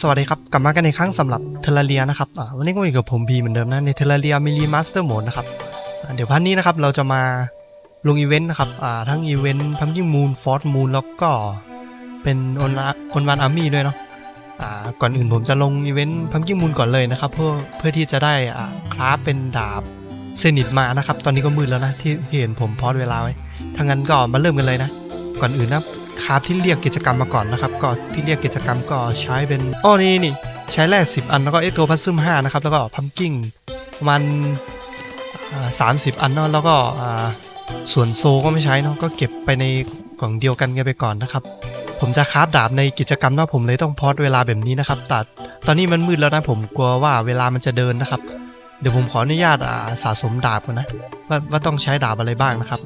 สวัสดีครับ กลับมากันในครั้งสำหรับเทเลเรียนะครับวันนี้ก็อยู่กับผมพีเหมือนเดิมนะ ในเทเลเรียมิลีมาสเตอร์โหมดนะครับเดี๋ยวพันนี้นะครับเราจะมาลงอีเวนต์นะครับทั้งอีเวนต์พัมกิ้งมูนฟอร์ m มูนแล้วก็เป็นออนออนวันอาร์มี่ด้วยเนาะก่อนอื่นผมจะลงอีเวนต์พัมกิ้งมูนก่อนเลยนะครับ เพื่อเพื่อที่จะได้คราฟเป็นดาบเซนิตมานะครับ ตอนนี้ก็มืดแล้วนะที่ที่เห็นผมพอดเวลาไว้ถ้างั้นก็มาเริ่มกันเลยนะ ก่อนอื่นนะ คราฟที่เรียกกิจกรรมมาก่อนนะครับ ก็ที่เรียกกิจกรรมก็ใช้เป็นอ้อนี่นี่ใช้แร่สิบอันแล้วก็เอ็กโทพัซซึมห้านะครับ แล้วก็พัมกิ้งประมาณสามสิบอันเนาะแล้วก็ส่วนโซก็ไม่ใช้เนาะก็เก็บไปในกล่องเดียวกันกันไปก่อนนะครับ ผมจะคราฟดาบในกิจกรรมเนาะผมเลยต้องพอดเวลาแบบนี้นะครับแต่ตอนนี้มันมืดแล้วนะผมกลัวว่าเวลามันจะเดินนะครับ เดี๋ยวผมขออนุญาตสะสมดาบก่อนนะว่าว่าต้องใช้ดาบอะไรบ้างนะครับ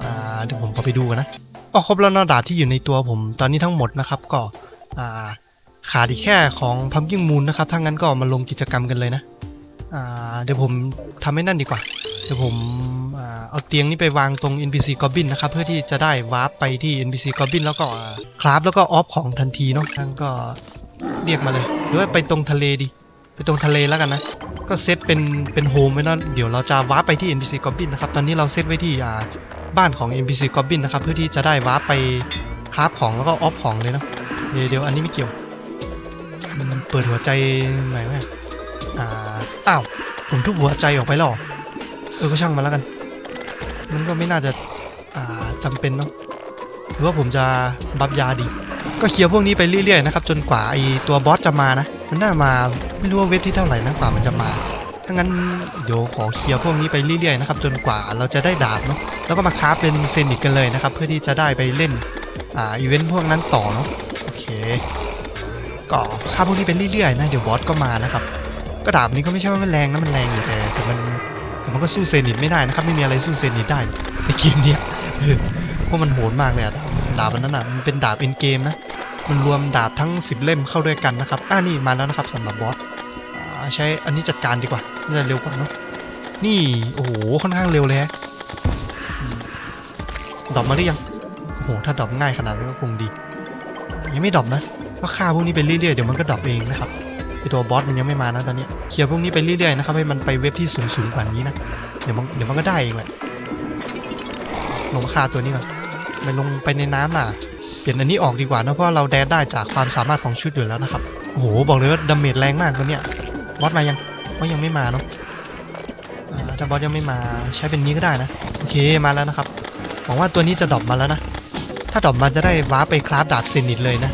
เดี๋ยวผมขอไปดูกันนะ ก็ครบแล้วนะดาบที่อยู่ในตัวผม ตอนนี้ทั้งหมดนะครับก็อ่าขาดอีกแค่ของพัมกิ้งมูนนะครับถ้างั้นก็มาลงกิจกรรมกันเลยนะเดี๋ยวผมทำให้นั่นดีกว่า เดี๋ยวผมอเอาเตียงนี้ไปวางตรง NPC Goblin นะครับเพื่อที่จะได้วาร์ปไปที่ NPC Goblin แล้วก็คราฟแล้วก็ออฟของทันทีเนาะนั่นก็เรียกมาเลยหรือว่าไปตรงทะเลดี ไปตรงทะเลแล้วกันนะ ก็เซตเป็นเป็นโฮมไว้เนาะเดี๋ยวเราจะวาร์ปไปที่ NPC Goblin นะครับ ตอนนี้เราเซตไว้ที่ บ้านของ NPC Goblin นะครับ เพื่อที่จะได้วาร์ปไปคราฟของแล้วก็ออฟของเลยเนาะเดี๋ยวเดี๋ยวอันนี้ไม่เกี่ยว มันเปิดหัวใจหน่อยไหมอ่าอ้าวผมทุบหัวใจออกไปหรอเออก็ช่างมันแล้วกัน มันก็ไม่น่าจะอ่าจำเป็นเนาะหรือว่าผมจะบัฟยาดี ก็เคลียร์พวกนี้ไปเรื่อยๆนะครับ จนกว่าไอตัวบอสจะมานะ มันน่ามาไม่รู้ว่าเว็บที่เท่าไหร่นะกว่ามันจะมา ถ้างั้นเดี๋ยวขอเคลียร์พวกนี้ไปเรื่อยๆนะครับจนกว่าเราจะได้ดาบเนาะแล้วก็มาคราฟเป็นเซนิกกันเลยนะครับ เพื่อที่จะได้ไปเล่นอ่าอีเวนต์พวกนั้นต่อเนาะโอเคก็คราฟพวกนี้ไปเรื่อยๆนะเดี๋ยวบอสก็มานะครับก็ดาบนี้ก็ไม่ใช่ว่ามันแรงนะมันแรงอยู่แต่แต่มันแต่มันก็สู้เซนิตไม่ได้นะครับไม่มีอะไรสู้เซนิตได้ในเกมเนี้ยเออเพราะมันโหดมากเลยอะดาบนนั้นอะมันเป็นดาบเอ็นเกมนะมันรวมดาบทั้ง 10 เล่มเข้าด้วยกันนะครับอ่านี่มาแล้วนะครับสำหรับบอส ใช้อันนี้จัดการดีกว่าน่าจะเร็วกว่าเนอะนี่ โอ้โห ค่อนข้างเร็วเลยฮะดรอปมาหรือยัง โอ้โห ถ้าดรอปง่ายขนาดนี้ก็คงดี ยังไม่ดรอปนะก็ฆ่าพวกนี้ไปเรื่อยๆ เดี๋ยวมันก็ดรอปเองนะครับไอตัวบอสมันยังไม่มานะตอนนี้ เคลียร์พวกนี้ไปเรื่อยๆนะครับ ให้มันไปเว็บที่สูงๆกว่านี้นะ เดี๋ยวมันเดี๋ยวมันก็ได้เองแหละ ลงมาฆ่าตัวนี้ก่อนไปลงไปในน้ำล่ะ เปลี่ยนอันนี้ออกดีกว่านะ เพราะเราแดดได้จากความสามารถของชุดอยู่แล้วนะครับ โอ้โห บอกเลยว่าดาเมจแรงมากตัวเนี้ย บอสมายังบอสยังไม่มาเนาะถ้าบอสยังไม่มาใช้เป็นนี้ก็ได้นะ โอเคมาแล้วนะครับหวังว่าตัวนี้จะดรอปมาแล้วนะ ถ้าดรอปมาจะได้ว้าไปคราฟดาบเซนิตเลยนะ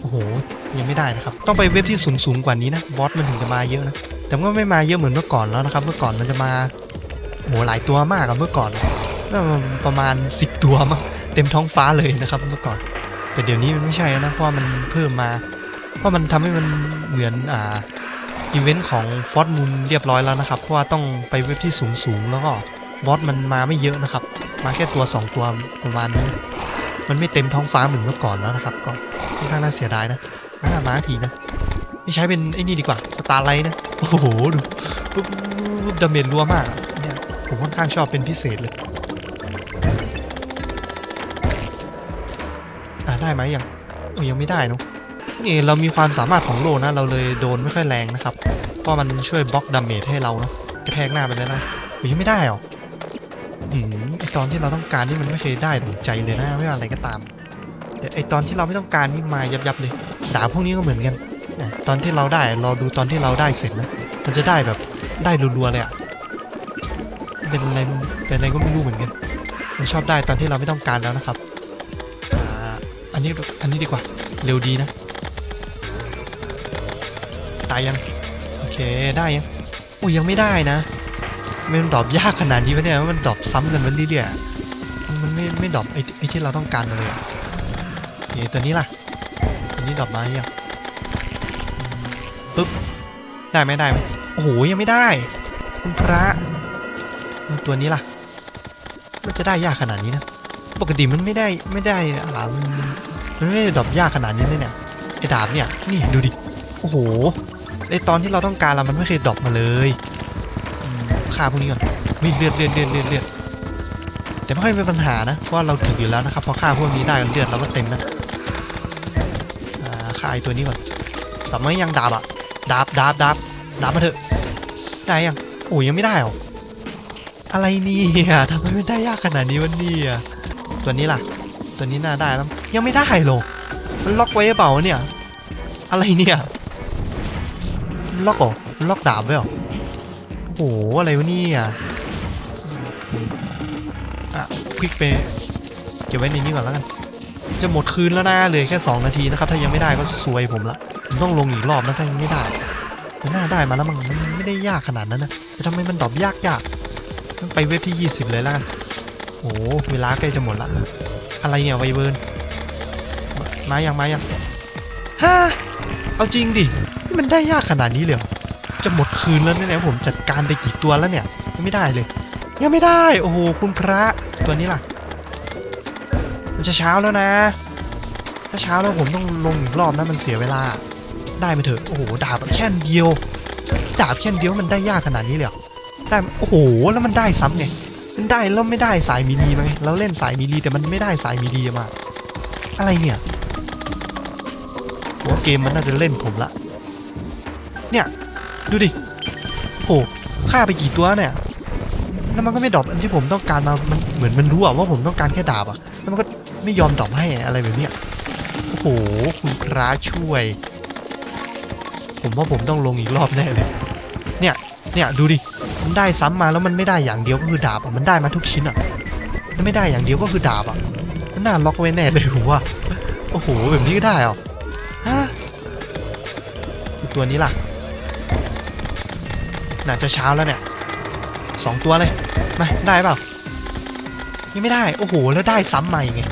โอ้โหยังไม่ได้นะครับ ต้องไปเว็บที่สูงสูงๆกว่านี้นะ บอสมันถึงจะมาเยอะนะ แต่ก็ไม่มาเยอะเหมือนเมื่อก่อนแล้วนะครับ เมื่อก่อนมันจะมาโหหลายตัวมากอะเมื่อก่อนน่าประมาณ 10 ตัวมั้งเต็มท้องฟ้าเลยนะครับเมื่อก่อน แต่เดี๋ยวนี้มันไม่ใช่แล้วนะเพราะมันเพิ่มมา เพราะมันทำให้มันเหมือนอ่า อีเวนต์ของฟอสมูลเรียบร้อยแล้วนะครับ เพราะว่าต้องไปเว็บที่สูงสูงๆแล้วก็บอสมันมาไม่เยอะนะครับ มาแค่ตัว 2 ตัวประมาณนี้มันไม่เต็มท้องฟ้าเหมือนเมื่อก่อนแล้วนะครับ ก็ค่อนข้างน่าเสียดายนะอ่ามาทีนะ ไม่ใช้เป็นไอ้นี่ดีกว่าสตาร์ไลท์นะโอ้โหดูปุ๊บดาเมจรัวมากเนี่ยผมค่อนข้างชอบเป็นพิเศษเลยอ่าได้ไหมยังเออยังไม่ได้เนอะ นี่เรามีความสามารถของโลนะ เราเลยโดนไม่ค่อยแรงนะครับ เพราะมันช่วยบล็อกดาเมจให้เราเนาะกระแทกหน้าไปเลยนะยังไม่ได้หรออืมไอตอนที่เราต้องการนี่มันไม่เคยได้ดังใจเลยนะไม่ว่าอะไรก็ตาม แต่ไอตอนที่เราไม่ต้องการนี่มายับยับเลยดาพวกนี้ก็เหมือนกันตอนที่เราได้เราดูตอนที่เราได้เสร็จนะมันจะได้แบบได้รัวๆเลยอะเป็นอะไรเป็นอะไรก็ไม่รู้เหมือนกันมันชอบได้ตอนที่เราไม่ต้องการแล้วนะครับอ่าอันนี้อันนี้ดีกว่าเร็วดีนะายยัง โอเคได้ยังอุ้ยยังไม่ได้นะมันดรอปยากขนาดนี้วะเนี่ยมันดรอปซ้ำกันไปเรื่อยๆมันไม่ไม่ดรอปไอ้ไอที่เราต้องการเลยอะโอเคตัวนี้ล่ะตัวนี้ดรอปมาอยังอืมปึ๊บได้ไหมได้ไหมโอ้โหยังไม่ได้คุณพระตัวนี้ล่ะ มันจะได้ยากขนาดนี้นะ ปกติมันไม่ได้ไม่ได้อ่ามันมันไม่ได้ดรอปยากขนาดนี้เลยเนี่ยไอ้ดาบเนี่ยนี่ดูดิโอ้โห ไอตอนที่เราต้องการเรามันไม่เคยดรอปมาเลยอืมฆ่าพวกนี้ก่อนมีเลือดเลือดเลือดเลือดเลือดแต่ไม่ค่อยเป็นปัญหานะเพราะว่าเราถึงอยู่แล้วนะครับพอฆ่าพวกนี้ได้เลือดเราก็เต็มนะอ่าฆ่าไอตัวนี้ก่อนตดาบไม่ยังดาบอะดาบดาบดาบดาบมาเถอะได้ยังโอ้ยยังไม่ได้หรออะไรเนี่ยทำไมไม่ได้ยากขนาดนี้วะเนี่ยตัวนี้ล่ะ ตัวนี้น่าได้แล้วยังไม่ได้หรอกมันล็อกไว้หรือเปล่าเนี่ย อะไรเนี่ยมัน ล็อกเหรอล็อกดาบไว้เหรอโอ้โห อะไรวะเนี่ยอะคลิกไปเก็บไว้ในนี้ก่อนแล้วกัน จะหมดคืนแล้วนะเหลยแค่ 2 นาทีนะครับ ถ้ายังไม่ได้ก็ซวยผมละผมต้องลงอีกรอบนะถ้ายังไม่ได้น่าได้มาแล้วมันไม่ได้ยากขนาดนั้นนะแต่ทำไมมันดอปยากยากต้องไปเว็บที่ 20 เลยแล้วกันโอ้เวลาใกล้จะหมดละอะไรเนี่ยไวเบิร์นมามายังมายังฮ่าเอาจริงดิ มันได้ยากขนาดนี้เลยจะหมดคืนแล้วเนี่ยผมจัดการไปกี่ตัวแล้วเนี่ยยังไม่ได้เลย ยังไม่ได้ โอ้โหคุณพระตัวนี้ล่ะ มันจะเช้าแล้วนะถ้าเช้าแล้วผมต้องลงอีกรอบนะมันเสียเวลา ได้ไปเถอะโอ้โหดาบแค่เดียวดาบแค่เดียวมันได้ยากขนาดนี้เลยได้โอ้โหแล้วมันได้ซ้ำไงมันได้แล้วไม่ได้สายมีดีมาไงเราเล่นสายมีดีแต่มันไม่ได้สายมีดีมาอะไรเนี่ยผมว่าเกมมันน่าจะเล่นผมละ เนี่ย ดูดิโอ้โหฆ่าไปกี่ตัวเนี่ยแล้วมันก็ไม่ดรอปอันที่ผมต้องการมา มันเหมือนมันรู้อะว่าผมต้องการแค่ดาบอะแล้วมันก็ไม่ยอมดรอปให้อะไรแบบเนี้ยโอ้โห คุณพระช่วย ผมว่าผมต้องลงอีกรอบแน่เลย เนี่ย เนี่ยดูดิ มันได้ซ้ำมาแล้วมันไม่ได้อย่างเดียวก็คือดาบอะมันได้มาทุกชิ้นอะแล้วไม่ได้อย่างเดียวก็คือดาบอะมันน่าล็อกไว้แน่เลยผมว่า โอ้โห แบบนี้ก็ได้เหรอฮะตัวนี้ล่ะ น่าจะเช้าแล้วเนี่ยสองตัวเลยมาได้เปล่ายังไม่ได้ โอ้โห แล้วได้ซ้ำใหม่ไง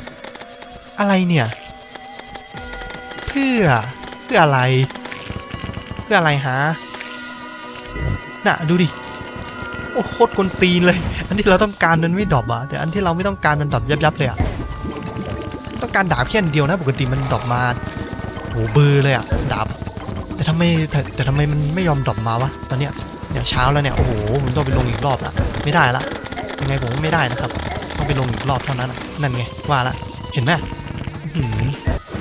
อะไรเนี่ย เพื่อ เพื่ออะไร เพื่ออะไรฮะ น่ะ ดูดิ โอ้โคตรกนตีนเลย อันที่เราต้องการมันไม่ดรอปอะแต่อันที่เราไม่ต้องการมันดรอปยับยับๆเลยอะต้องการดาบแค่อันเดียวนะ ปกติมันดรอปมาโหเบอเลยอะดาบ แต่ทำไมแต่แต่ทำไมมันไม่ยอมดรอปมาวะ ตอนเนี้ย เนี่ยเช้าแล้วเนี่ยโอ้โหผมต้องไปลงอีกรอบละไม่ได้ละยังไงผมก็ไม่ได้นะครับ ต้องไปลงอีกรอบเท่านั้นนั่นไงว่าละเห็นไหม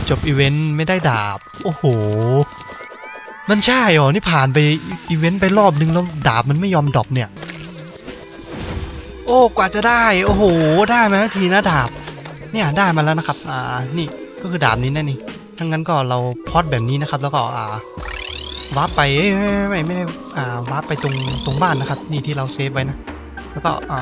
จบอีเวนต์ไม่ได้ดาบ โอ้โห มันใช่เหรอนี่ผ่านไปอีเวนต์ไปรอบนึงแล้วดาบมันไม่ยอมดรอปเนี่ย โอ้กว่าจะได้ โอ้โห ได้มาทันทีนะดาบ เนี่ยได้มาแล้วนะครับ อ่านี่ก็คือดาบนี้นั่นนี่ทั้างนั้นก็เราพอดแบบนี้นะครับ แล้วก็อ่า วาร์ปไปเอ้ยไม่ไม่ไม่ได้อ่าวาร์ปไปตรงตรงบ้านนะครับ นี่ที่เราเซฟไว้นะ แล้วก็อ่า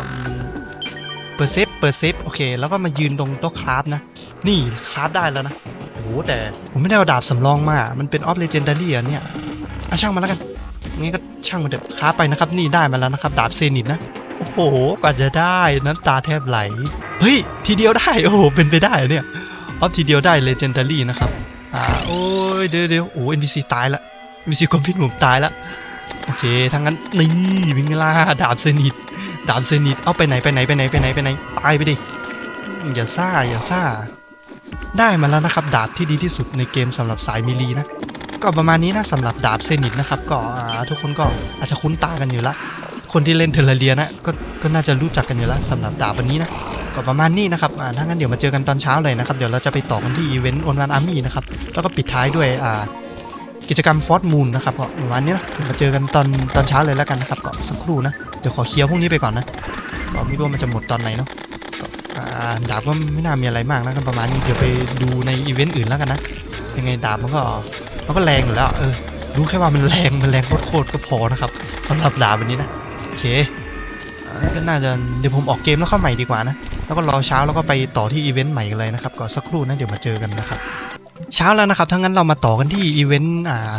เปิดเซฟเปิดเซฟโอเคแล้วก็มายืนตรงโต๊ะคราฟนะ นี่คราฟได้แล้วนะโอ้โหแต่ผมไม่ได้เอาดาบสำรองมา มันเป็นออฟเลเจนดารี่อะเนี่ยอะช่างมันแล้วกันงี้ก็ช่างมันเถอะคราฟไปนะครับ นี่ได้มาแล้วนะครับ ดาบเซนิตนะโอ้โหกว่าจะได้น้ำตาแทบไหลเฮ้ยทีเดียวได้โอ้โหเป็นไปได้เนี่ยออฟทีเดียวได้เลเจนดารี่นะครับอ่าโอ้ยเดี๋ยวเดี๋ยวโอ้เอ็นพีซีตายละ มีซีคอมพิวผมตายแล้วโอเคถ้างั้นนี่วิ่งล่าดาบเซนิตดาบเซนิตเอาไปไหนไปไหนไปไหนไปไหนไปไหนตายไปดิอย่าซ่าอย่าซ่า ได้มาแล้วนะครับ ดาบที่ดีที่สุดในเกมสำหรับสายมิลีนะก็ประมาณนี้นะสำหรับดาบเซนิตนะครับก็ทุกคนก็อาจจะคุ้นตากันอยู่ละคนที่เล่นเทอร์เรียนะก็ก็น่าจะรู้จักกันอยู่แล้วสำหรับดาบวันนี้นะก็ประมาณนี้นะครับอ่าถ้างั้นเดี๋ยวมาเจอกันตอนเช้าเลยนะครับ เดี๋ยวเราจะไปต่อกันที่อีเวนต์ออนไลน์อาร์มี่นะครับ แล้วก็ปิดท้ายด้วยอ่า กิจกรรมฟอร์มูนนะครับก็ประมาณนี้นะมาเจอกันตอนตอนเช้าเลยแล้วกันนะครับก็สักครู่นะ เดี๋ยวขอเคลียร์พวกนี้ไปก่อนนะก็ไม่รู้ว่ามันจะหมดตอนไหนเนาะดาบก็ไม่น่ามีอะไรมากนะก็ประมาณนี้เดี๋ยวไปดูในอีเวนต์อื่นแล้วกันนะยังไงดาบมันก็มันก็แรงอยู่แล้วเออรู้แค่ว่ามันแรงมันแรงโคตรก็พอนะครับสำหรับดาบวันนี้นะโอเคก็น่าจะเดี๋ยวผมออกเกมแล้วเข้าใหม่ดีกว่านะ แล้วก็รอเช้าแล้วก็ไปต่อที่อีเวนต์ใหม่กันเลยนะครับก็สักครู่นะเดี๋ยวมาเจอกันนะครับ เช้าแล้วนะครับ ทั้างนั้นเรามาต่อกันที่อีเวนต์อ่า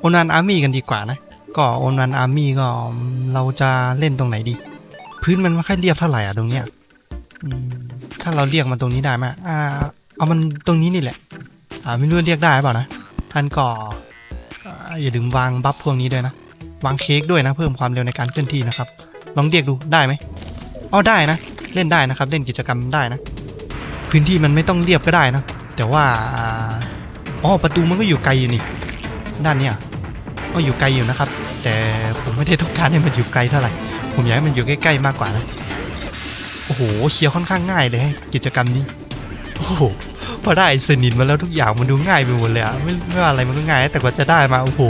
โอนันอาร์มี่กันดีกว่านะ ก็โอนันอาร์มี่ก็เราจะเล่นตรงไหนดี พื้นมันไม่ค่อยเรียบเท่าไหร่อะตรงเนี้ยถ้าเราเรียกมันตรงนี้ได้ไหมอ่า เอามันตรงนี้นี่แหละ อ่าไม่รู้เรียกได้หรือเปล่านะท่านก็อาอย่าลืมวางบัฟพวกนี้ด้วยนะ วางเค้กด้วยนะ เพิ่มความเร็วในการเคลื่อนที่นะครับ ลองเรียกดูได้ไหมอ๋อได้นะ เล่นได้นะครับ เล่นกิจกรรมได้นะ พื้นที่มันไม่ต้องเรียบก็ได้นะ แต่ว่าอ๋อประตูมันก็อยู่ไกลอยู่นี่ ด้านเนี้ยก็อยู่ไกลอยู่นะครับ แต่ผมไม่ได้ต้องการให้มันอยู่ไกลเท่าไหร่ ผมอยากให้มันอยู่ใกล้ๆมากกว่านะ โอ้โหเคลียร์ค่อนข้างง่ายเลยกิจกรรมนี้ โอ้โหพอได้เซนินมาแล้วทุกอย่างมันดูง่ายไปหมดเลยอะไม่ไม่ว่าอะไรมันก็ง่าย แต่กว่าจะได้มาโอ้โห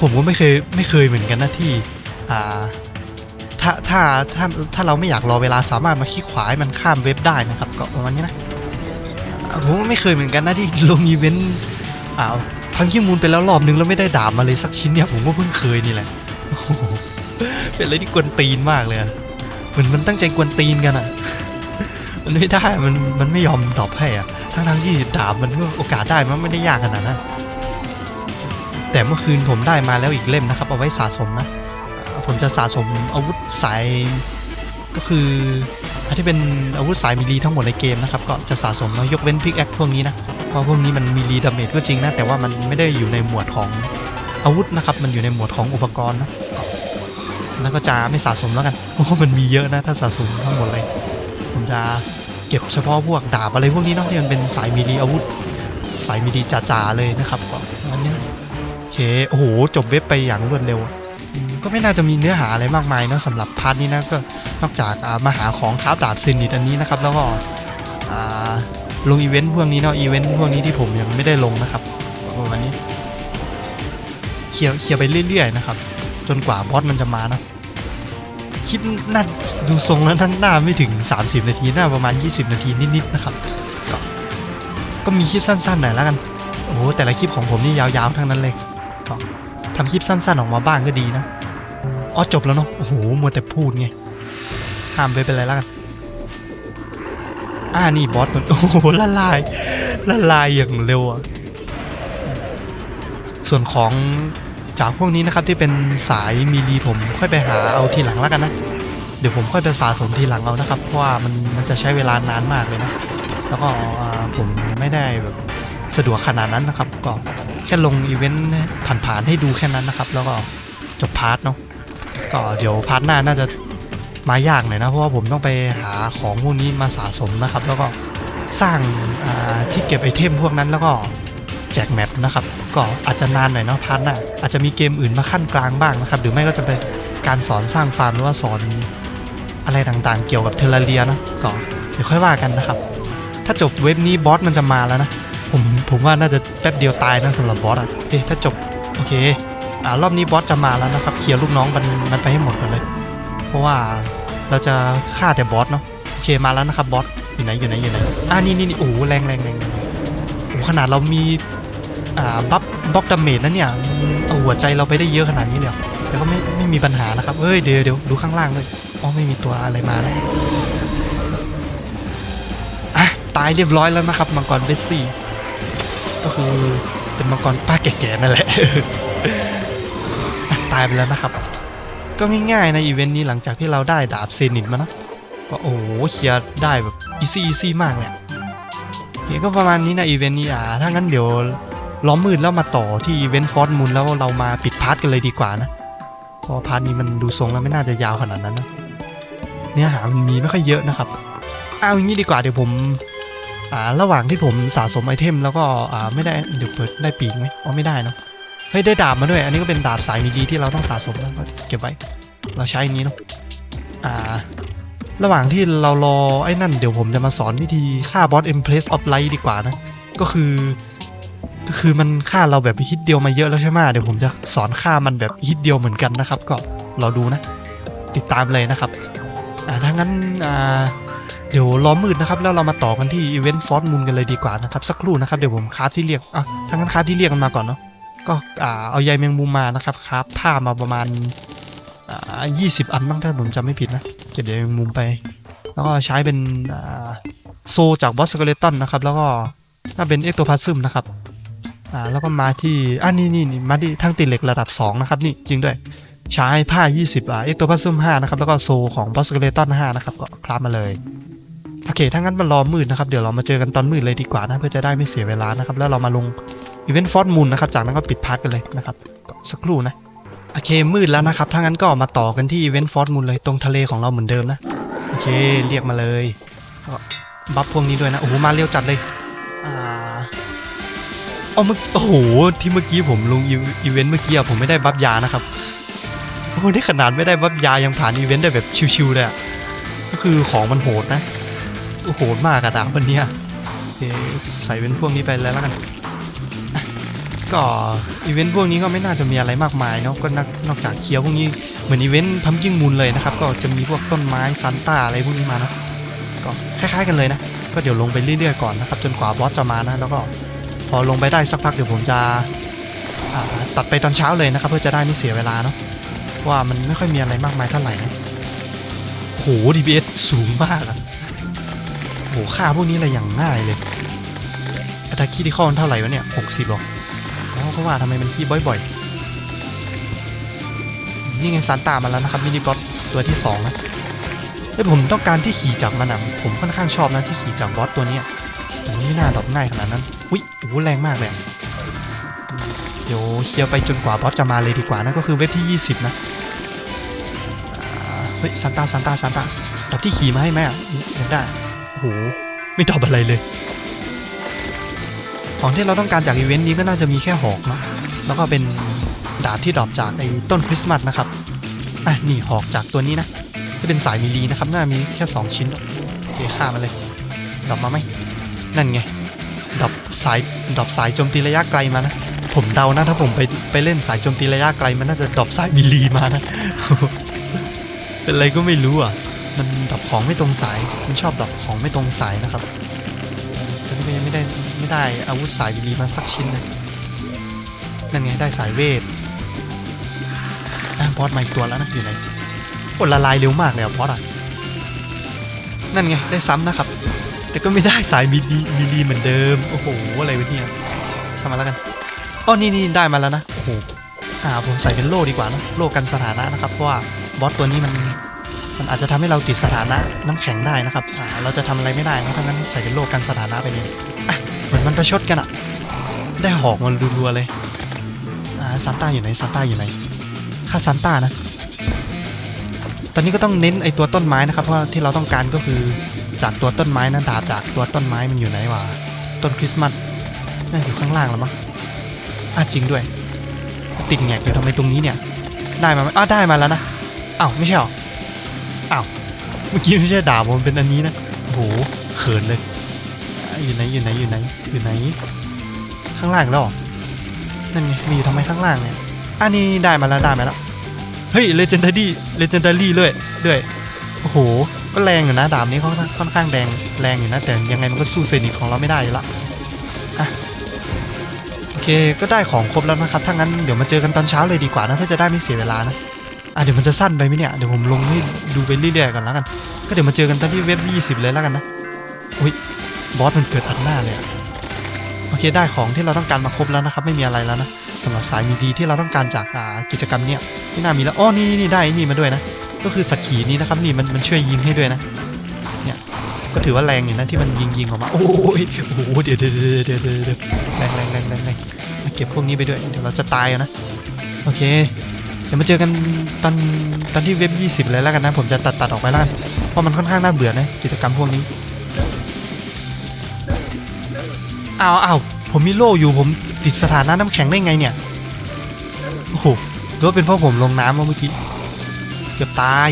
ผมก็ไม่เคยไม่เคยเหมือนกันนะที่ อ่า ถ้าถ้าถ้าถ้าเราไม่อยากรอเวลาสามารถมาคลิกขวาให้มันข้ามเว็บได้นะครับ ก็ประมาณนี้นะ ผมก็ไม่เคยเหมือนกันนะที่ลงอีเวนต์อ้าวพังขี้มูลไปแล้วรอบนึงแล้วไม่ได้ดาบมาเลยสักชิ้นเนี่ยผมก็เพิ่งเคยนี่แหละเป็นอะไรที่กวนตีนมากเลยเหมือนมันตั้งใจกวนตีนกันอะมันไม่ได้มันมันไม่ยอมตอบให้อะทั้งทั้งที่ดาบมันก็โอกาสได้มันไม่ได้ยากขนาดนั้นแต่เมื่อคืนผมได้มาแล้วอีกเล่มนะครับ เอาไว้สะสมนะผมจะสะสมอาวุธสาย ก็คืออันที่เป็นอาวุธสายมิลีทั้งหมดในเกมนะครับก็จะสะสมเนาะยกเว้นพิกแอคพวกนี้นะเพราะพวกนี้มันมีรีดาเมจก็จริงนะแต่ว่ามันไม่ได้อยู่ในหมวดของอาวุธนะครับมันอยู่ในหมวดของอุปกรณ์นะแล้วก็จะไม่สะสมแล้วกันเพราะมันมีเยอะนะถ้าสะสมทั้งหมดเลย ผมจะเก็บเฉพาะพวกดาบอะไรพวกนี้เนาะที่มันเป็นสายมีดีอาวุธ สายมีดีจ๋าๆเลยนะครับก็อันนี้โอเคโอ้โหจบเว็บไปอย่างรวดเร็ว ก็ไม่น่าจะมีเนื้อหาอะไรมากมายเนาะสำหรับพาร์ทนี้นะก็นอกจากมาหาของคราฟดาบเซนิตอันนี้นะครับแล้วก็ลงอีเวนต์พวกนี้เนาะอีเวนต์พวกนี้ที่ผมยังไม่ได้ลงนะครับประมาณนี้เคลียร์เคลียร์ไปเรื่อยๆนะครับ จนกว่าบอสมันจะมานะคลิปน่าดูทรงแล้วท่านหน้าไม่ถึง 30 นาทีหน้าประมาณ 20 นาทีนิดๆนะครับก็ก็มีคลิปสั้นๆหน่อยแล้วกันโอ้แต่ละคลิปของผมนี่ยาวๆทั้งนั้นเลยก็ทำคลิปสั้นๆออกมาบ้างก็ดีนะ อ๋อจบแล้วเนาะ โอ้โห มัวแต่พูดไง ห้ามไปเป็นไรแล้วกัน อ่านี่บอสมันโอ้โหละลาย ละลายอย่างเร็วอะส่วนของจากพวกนี้นะครับที่เป็นสายมีรีผมค่อยไปหาเอาทีหลังแล้วกันนะ เดี๋ยวผมค่อยไปสะสมทีหลังเอานะครับ เพราะว่ามันมันจะใช้เวลานานมากเลยนะ แล้วก็อ่าผมไม่ได้แบบสะดวกขนาดนั้นนะครับ ก็แค่ลงอีเวนต์ผ่านๆให้ดูแค่นั้นนะครับ แล้วก็จบพาร์ทเนาะ ก็เดี๋ยวพาร์ทหน้าน่าจะมายากหน่อยนะ เพราะว่าผมต้องไปหาของพวกนี้มาสะสมนะครับ แล้วก็สร้างาที่เก็บไอเทมพวกนั้นแล้วก็แจกแมปนะครับ ก็อาจจะนานหน่อยเนาะพาร์ทหน้าอาจจะมีเกมอื่นมาขั้นกลางบ้างนะครับ หรือไม่ก็จะเป็นการสอนสร้างฟาร์มหรือว่าสอนอะไรต่างๆ เกี่ยวกับเทอร์เรียนะก็เดี๋ยวค่อยว่ากันนะครับ ถ้าจบเว็บนี้บอสมันจะมาแล้วนะผมผมว่าน่าจะแป๊บเดียวตายนะสำหรับบอสอะเอ๊ะถ้าจบโอเค อ่ารอบนี้บอสจะมาแล้วนะครับเคลียร์ลูกน้องมันมันไปให้หมดก่อนเลย เพราะว่าเราจะฆ่าแต่บอสเนาะโอเคมาแล้วนะครับบอสอยู่ไหนอยู่ไหนอยู่ไหนอ่านี่นี่นโอ้โหแรงแรงแรงโอ้ขนาดเรามีอ่าบัฟบล็อกดาเมจนะเนี่ยเอาหัวใจเราไปได้เยอะขนาดนี้เลยแต่ก็ไม่ไม่มีปัญหานะครับเอ้ยเดี๋ยวเดี๋ยวดูข้างล่างเลยอ๋อไม่มีตัวอะไรมาแล้วอะตายเรียบร้อยแล้วนะครับมังกรเบสซี่ก็คือเป็นมังกรป้าแก่ๆนั่นแหละายไปแล้วนะครับ ก็ง่ายๆนะอีเวนต์นี้หลังจากที่เราได้ดาบเซนิตมานะก็โอ้โหเคลียร์ได้แบบอีซี่อีซี่มากเลยอะโอเก็ประมาณนี้นะอีเวนต์นี้อ่าถ้างั้นเดี๋ยวล้อมมืดแล้วมาต่อที่อีเวนต์ฟอร์ดมูลแล้วเรามาปิดพาร์ทกันเลยดีกว่านะเพราะพาร์ทนี้มันดูทรงแล้วไม่น่าจะยาวขนาดนั้นนะเนื้อหามันมีไม่ค่อยเยอะนะครับเอาอย่างนี้ดีกว่าเดี๋ยวผมอ่าระหว่างที่ผมสะสมไอเทมแล้วก็อ่าไม่ได้เดี๋ยวเปิดได้ปีกไหมอ๋อไม่ได้เนาะ เฮ้ยได้ดาบมาด้วย อันนี้ก็เป็นดาบสายมีดีที่เราต้องสะสมแล้วก็เก็บไว้ เราใช้อันนี้เนาะอ่า ระหว่างที่เรารอไอ้นั่นเดี๋ยวผมจะมาสอนวิธีฆ่าบอส Empress of Light ดีกว่านะ ก็คือคือมันฆ่าเราแบบฮิตเดียวมาเยอะแล้วใช่ไหมเดี๋ยวผมจะสอนฆ่ามันแบบฮิตเดียวเหมือนกันนะครับ ก็เราดูนะ ติดตามเลยนะครับอ่าถ้างั้นอ่าเดี๋ยวล้อมืดนะครับแล้วเรามาต่อกันที่อีเวนต์ฟอร์มูลกันเลยดีกว่านะครับ สักครู่นะครับเดี๋ยวผมคราฟที่เรียกอะถ้างั้นคราฟที่เรียกกันมาก่อนเนาะ ก็เอาใยแมงมุมมานะครับคราฟผ้ามาประมาณยี่สิบอันบ้างถ้าผมจำไม่ผิดนะเก็บใยแมงมุมไป แล้วก็ใช้เป็นโซจากบอสเกเลตันนะครับ แล้วก็น่าเป็นเอ็กโตพาซึมนะครับอ่าแล้วก็มาที่อ่านี่นี่นี่มาที่ทั้งติดเหล็กระดับ 2 นะครับ นี่จริงด้วย ใช้ผ้า 20อ่าเอ็กโตพาซึม5นะครับ แล้วก็โซของบอสเกเลตัน5นะครับ ก็คลาบมาเลย โอเค ถ้างั้นมารอมืดนะครับ เดี๋ยวเรามาเจอกันตอนมืดเลยดีกว่านะ เพื่อจะได้ไม่เสียเวลานะครับ แล้วเรามาลงอีเวนต์ฟอร์มูลนะครับ จากนั้นก็ปิดพาร์ทกันเลยนะครับ สักครู่นะ โอเค มืดแล้วนะครับ ถ้างั้นก็มาต่อกันที่อีเวนต์ฟอร์มูลเลยตรงทะเลของเราเหมือนเดิมนะ โอเค เรียกมาเลยก็บัฟพวกนี้ด้วยนะ โอ้โห มาเร็วจัดเลย อ่าอ๋อเมื่อโอ้โห ที่เมื่อกี้ผมลงอีเวนต์เมื่อกี้ผมไม่ได้บัฟยานะครับ โอ้โหนี่ขนาดไม่ได้บัฟยายังผ่านอีเวนต์ได้แบบชิวๆเลยอะก็คือของมันโหดนะ โอ้โหดมากอะดาบวันนี้ยเคใส่เป็นพวกนี้ไปเลยแล้วกัน ก็อีเวนต์พวกนี้ก็ไม่น่าจะมีอะไรมากมายเนาะก็นอกจากเคลียร์พวกนี้เหมือนอีเวนต์พัมกิ้งมูลเลยนะครับ ก็จะมีพวกต้นไม้ซันต้าอะไรพวกนี้มาเนะก็คล้ายๆกันเลยนะ ก็เดี๋ยวลงไปเรื่อยๆก่อนนะครับจนกว่าบอสจะมานะแล้วก็พอลงไปได้สักพักเดี๋ยวผมจะตัดไปตอนเช้าเลยนะครับเพื่อจะได้ไม่เสียเวลาเนาะว่ามันไม่ค่อยมีอะไรมากมายเท่าไหร่นะโห DPS สูงมากอะ โหค่าพวกนี้อะไรอย่างง่ายเลยอัตราคีที่ข้อมันเท่าไหร่วะเนี่ย60หรออ๋อก็ว่าทำไมมันขี้บ่อยๆ นี่ไงซานตามาแล้วนะครับมินิบอสตัวที่สองนะเอ้ยผมต้องการที่ขี่จากมันอะผมค่อนข้างชอบนะที่ขี่จากบอสตัวนี้ยผมไม่น่าดรอปง่ายขนาดนั้นอุ้ยโอ้แรงมากเลยเดี๋ยวเคลียร์ไปจนกว่าบอสจะมาเลยดีกว่านะก็คือเวทที่ 20 นะเฮ้ยซันตาซันตาซันตาดรอปที่ขี่มาให้ไหมอะอยากได้ โอ้โหไม่ดรอปอะไรเลย ของที่เราต้องการจากอีเวนต์นี้ก็น่าจะมีแค่หอกนะแล้วก็เป็นดาบที่ดรอปจากไอ้ต้นคริสต์มาสนะครับอะนี่หอกจากตัวนี้นะที่เป็นสายมิลีนะครับน่ามีแค่ 2 ชิ้นโอเคฆ่ามันเลยดรอปมาไหมนั่นไงดรอปสายดรอปสายโจมตีระยะไกลมานะผมเดานะถ้าผมไปไปเล่นสายโจมตีระยะไกลมันน่าจะดรอปสายมิลลีมานะเป็นอะไรก็ไม่รู้อะ มันดรอปของไม่ตรงสาย มันชอบดรอปของไม่ตรงสายนะครับตอนนี้ก็ยังไม่ได้ไม่ได้อาวุธสายมิลลีมาสักชิ้นเลยนั่นไงได้สายเวทอะบอสมาอีกตัวแล้วนะอยู่ไหนกดละลายเร็วมากเลยอะพอดอะนั่นไงได้ซ้ำนะครับ แต่ก็ไม่ได้สายมิลลีมิลลีเหมือนเดิม โอ้โหอะไรวะเนี่ยช่างมาแล้วกันอ๋อนี่นี่ได้มาแล้วนะ โอ้โหอ่าผมใส่เป็นโล่ดีกว่านะ โล่กันสถานะนะครับ เพราะว่าบอสตัวนี้มัน มันอาจจะทำให้เราติดสถานะน้ำแข็งได้นะครับอ่าเราจะทำอะไรไม่ได้นะถ้างั้นใส่เป็นโล่กันสถานะไปเลยอะเหมือนมันประชดกันอะได้หอกมันรัวๆเลยอ่าซานต้าอยู่ไหนซานต้าอยู่ไหนค่าซานต้านะ ตอนนี้ก็ต้องเน้นไอตัวต้นไม้นะครับเพราะที่เราต้องการก็คือจากตัวต้นไม้นะดาบจากตัวต้นไม้มันอยู่ไหนวะต้นคริสต์มาสน่าอยู่ข้างล่างแล้วมั้งอะจริงด้วย ติดแงกอยู่ทำไมตรงนี้เนี่ย ได้มาไหมอ้าได้มาแล้วนะอ้าวไม่ใช่หรอ อ้าว เมื่อกี้ไม่ใช่ดาบผมเป็นอันนี้นะโหเขินเลย อยู่ไหนอยู่ไหนอยู่ไหนอยู่ไหน ข้างล่างแล้วเหรอนั่นไงมีอยู่ทำไมข้างล่างเนี่ยอันนี้ได้มาแล้วได้มาแล้ว เฮ้ย legendary legendary เลยด้วยโอ้โห ก็แรงอยู่นะดาบนี้ค่อนข้างค่อนข้างแดงแรงอยู่นะ แต่ยังไงมันก็สู้เซนิของเราไม่ได้อยู่ละอะโอเคก็ได้ของครบแล้วนะครับถ้างั้นเดี๋ยวมาเจอกันตอนเช้าเลยดีกว่านะเพื่อจะได้ไม่เสียเวลานะ อะเดี๋ยวมันจะสั้นไปไหมเนี่ย เดี๋ยวผมลงให้ดูไปเรื่อยๆกันแล้วกัน ก็เดี๋ยวมาเจอกันตอนที่เว็บ20 เลยแล้วกันนะอุ้ยบอสมันเกิดอัดหน้าเลยโอเคได้ของที่เราต้องการมาครบแล้วนะครับ ไม่มีอะไรแล้วนะสำหรับสายมีดีที่เราต้องการจากกิจกรรมเนี่ยไม่น่ามีแล้วอ๋อนี่นี่ได้นี่มาด้วยนะก็คือสักขีนี่นะครับนี่มันมันช่วยยิงให้ด้วยนะเนี่ยก็ถือว่าแรงอยู่นะที่มันยิงยิงออกมาโอ้ยโอ้โหเดี๋ยวเดี๋ยวเดี๋ยวเดี๋ยวเดี๋ยวเดี๋ยวแรงแรงแรงแรงแรงมาเก็บพวกนี้ไปด้วยเดี๋ยวเราจะตายนะโอเค เดี๋ยวมาเจอกันตอนตอนที่เว็บ 20 เลยแล้วกันนะ ผมจะตัดตัดออกไปแล้วกันเพราะมันค่อนข้างน่าเบื่อนะกิจกรรมพวกนี้อ้าวอ้าวผมมีโล่อยู่ผมติดสถานะน้ำแข็งได้ไงเนี่ยโอ้โหหรือว่าเป็นเพราะผมลงน้ำเมื่อกี้เกือบตาย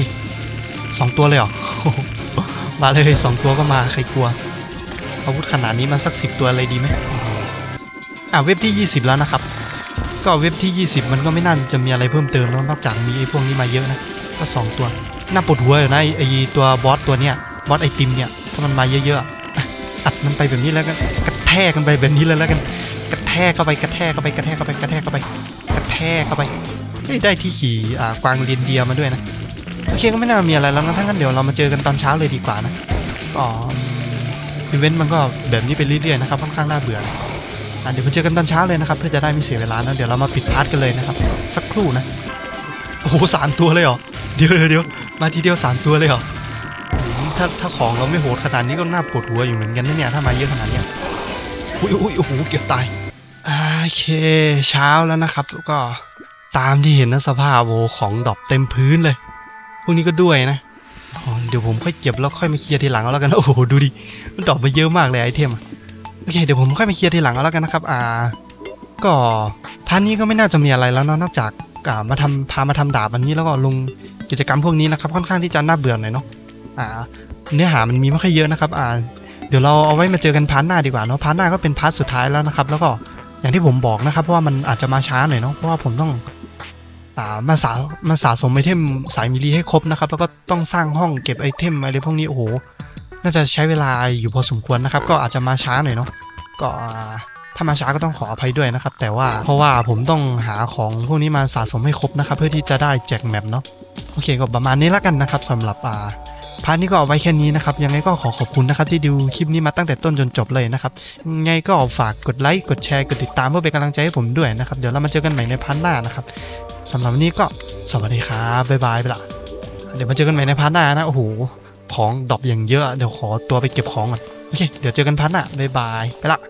สองตัวเลยเหรอมาเลยสองตัวก็มาใครกลัวอาวุธขนาดนี้มาสักสิบตัวเลยดีไหมอ่าเว็บที่ 20 แล้วนะครับ ก็เว็บที่ 20 มันก็ไม่น่าจะมีอะไรเพิ่มเติมแล้วนอกจากมีไอ้พวกนี้มาเยอะนะ ก็สองตัวน่าปวดหัวอยู่นะไอ้ตัวบอสตัวเนี้ยบอสไอติมเนี่ยถ้ามันมาเยอะๆอัดมันไปแบบนี้แล้วกันกระแทกกันไปแบบนี้เลยแล้วกันกระแทกเข้าไปกระแทกเข้าไปกระแทกเข้าไปกระแทกเข้าไปกระแทกเข้าไปเฮ้ยได้ที่ขี่อ่ากวางเรียนเดียมาด้วยนะโอเคก็ไม่น่ามีอะไรแล้วนะถ้างั้นเดี๋ยวเรามาเจอกันตอนเช้าเลยดีกว่านะก็อีเวนต์มันก็แบบนี้ไปเรื่อยๆนะครับค่อนข้างน่าเบื่อ เดี๋ยวมาเจอกันตอนเช้าเลยนะครับเพื่อจะได้ไม่เสียเวลานะเดี๋ยวเรามาปิดพาร์ทกันเลยนะครับสักครู่นะโอ้โหสามตัวเลยเหรอเดี๋ยวเดี๋ยวมาทีเดียวสามตัวเลยเหรอถ้าถ้าของเราไม่โหดขนาดนี้ก็น่าปวดหัวอยู่เหมือนกันนะเนี่ยถ้ามาเยอะขนาดเนี้ยอุ้ยอุ้ยโอ้โหเกือบตายโอเคเช้าแล้วนะครับแล้วก็ตามที่เห็นนะสภาพโอ้ของดรอปเต็มพื้นเลยพวกนี้ก็ด้วยนะเดี๋ยวผมค่อยเก็บแล้วค่อยมาเคลียร์ทีหลังเอาแล้วกันโอ้โหดูดิมันดรอปมาเยอะมากเลยไอเทมอะ โอเคเดี๋ยวผมค่อยมาเคลียร์ทีหลังเอาแล้วกันนะครับ อ่า ก็พาร์ทนี้ก็ไม่น่าจะมีอะไรแล้วเนะนอกจากอ่ามาทำพามาทำดาบอันนี้แล้วก็ลงกิจกรรมพวกนี้นะครับ ค่อนข้างที่จะน่าเบื่อหน่อยเนาะอ่า เนื้อหามันมีไม่ค่อยเยอะนะครับ อ่า เดี๋ยวเราเอาไว้มาเจอกันพาร์ทหน้าดีกว่าเนาะพาร์ทหน้าก็เป็นพาร์ทสุดท้ายแล้วนะครับ แล้วก็อย่างที่ผมบอกนะครับเพราะว่ามันอาจจะมาช้าหน่อยเนาะเพราะว่าผมต้องอ่ามาสามาสะสมไอเทมสายมิลลีให้ครบนะครับ แล้วก็ต้องสร้างห้องเก็บไอเทมอะไรพวกนี้โอ้โห น่าจะใช้เวลาอยู่พอสมควรนะครับ ก็อาจจะมาช้าหน่อยเนาะก็ถ้ามาช้าก็ต้องขออภัยด้วยนะครับ แต่ว่าเพราะว่าผมต้องหาของพวกนี้มาสะสมให้ครบนะครับ เพื่อที่จะได้แจกแมปเนาะโอเคก็ประมาณนี้ล้วกันนะครับสำหรับอ่าพาร์ทนี้ก็เอาไว้แค่นี้นะครับ ยังไงก็ขอขอบคุณนะครับ ที่ดูคลิปนี้มาตั้งแต่ต้นจนจบเลยนะครับยังไงก็ฝากกดไลค์กดแชร์กดติดตามเพื่อเป็นกำลังใจให้ผมด้วยนะครับ เดี๋ยวเรามาเจอกันใหม่ในพาร์ทหน้านะครับสำหรับวันนี้ก็สวัสดีครับบ๊ายบายไปละเดี๋ยวมาเจอกันใหม่ในพาร์ทหน้านะโอ้โห ของดรอปอย่างเยอะ เดี๋ยวขอตัวไปเก็บของก่อน โอเค เดี๋ยวเจอกันพาร์ทหน้าบ๊ายบาย ไปละ